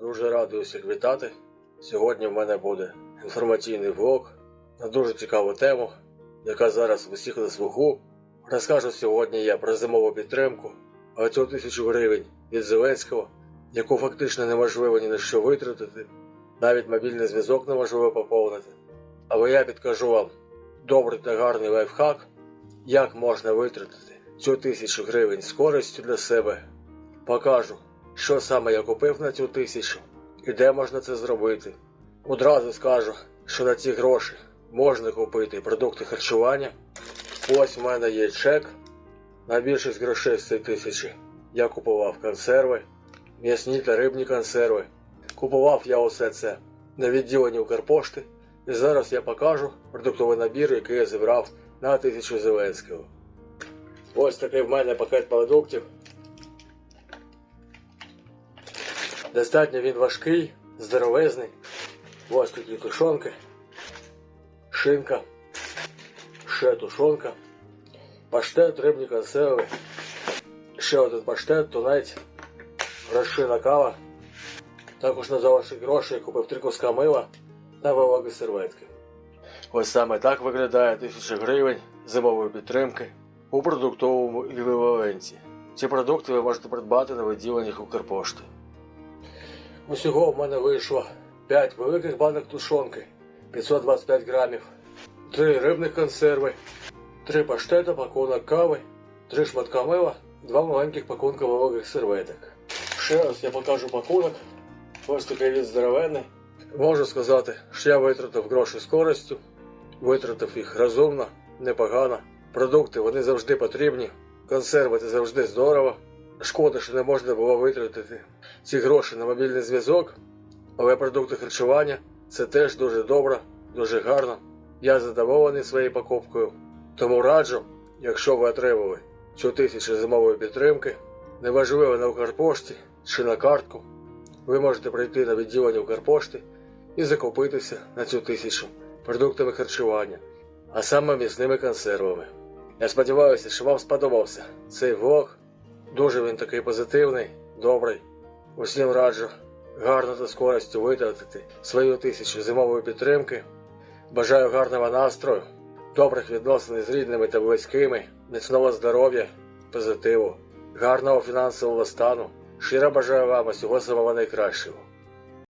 Дуже радий усіх вітати. Сьогодні в мене буде інформаційний влог на дуже цікаву тему, яка зараз усіх на слуху. Розкажу сьогодні я про зимову підтримку, а цю тисячу гривень від Зеленського, яку фактично неможливо ні на що витратити, навіть мобільний зв'язок неможливо поповнити. Але я підкажу вам добрий та гарний лайфхак, як можна витратити цю тисячу гривень з користю для себе. Покажу, що саме я купив на цю тисячу і де можна це зробити. Одразу скажу, що на ці гроші можна купити продукти харчування. Ось в мене є чек. На більшість грошей з цієї тисячі я купував консерви, м'ясні та рибні консерви. Купував я усе це на відділенні Укрпошти. І зараз я покажу продуктовий набір, який я зібрав на тисячу Зеленського. Ось такий в мене пакет продуктів. Достатньо він важкий, здоровезний. Ось такі тушонки, шинка, ще тушонка, паштет, рибні консерви, ще один паштет, тунець, розшина кава. Також на ваші гроші я купив три куска мила та вологі серветки. Ось саме так виглядає 1000 гривень зимової підтримки у продуктовому еквіваленті. Ці продукти ви можете придбати на відділеннях Укрпошти. Усього в мене вийшло 5 великих банок тушонки, 525 грамів, 3 рибних консерви, 3 паштета, пакунок кави, 3 шматка мила, 2 маленьких пакунка вологих серветок. Ще раз я покажу пакунок. Ось такий він здоровенний. Можу сказати, що я витратив гроші з користю, витратив їх розумно, непогано. Продукти вони завжди потрібні. Консерви це завжди здорово. Шкода, що не можна було витратити ці гроші на мобільний зв'язок, але продукти харчування це теж дуже добре, дуже гарно. Я задоволений своєю покупкою. Тому раджу, якщо ви отримали цю тисячу зимової підтримки, неважливо на Укрпошті чи на картку, ви можете прийти на відділення Укрпошти і закупитися на цю тисячу продуктами харчування, а саме м'ясними консервами. Я сподіваюся, що вам сподобався цей влог. Дуже він такий позитивний, добрий. Усім раджу гарно та з витратити свою тисячу зимової підтримки. Бажаю гарного настрою, добрих відносин з рідними та близькими, міцного здоров'я, позитиву, гарного фінансового стану. Щиро бажаю вам усього самого найкращого.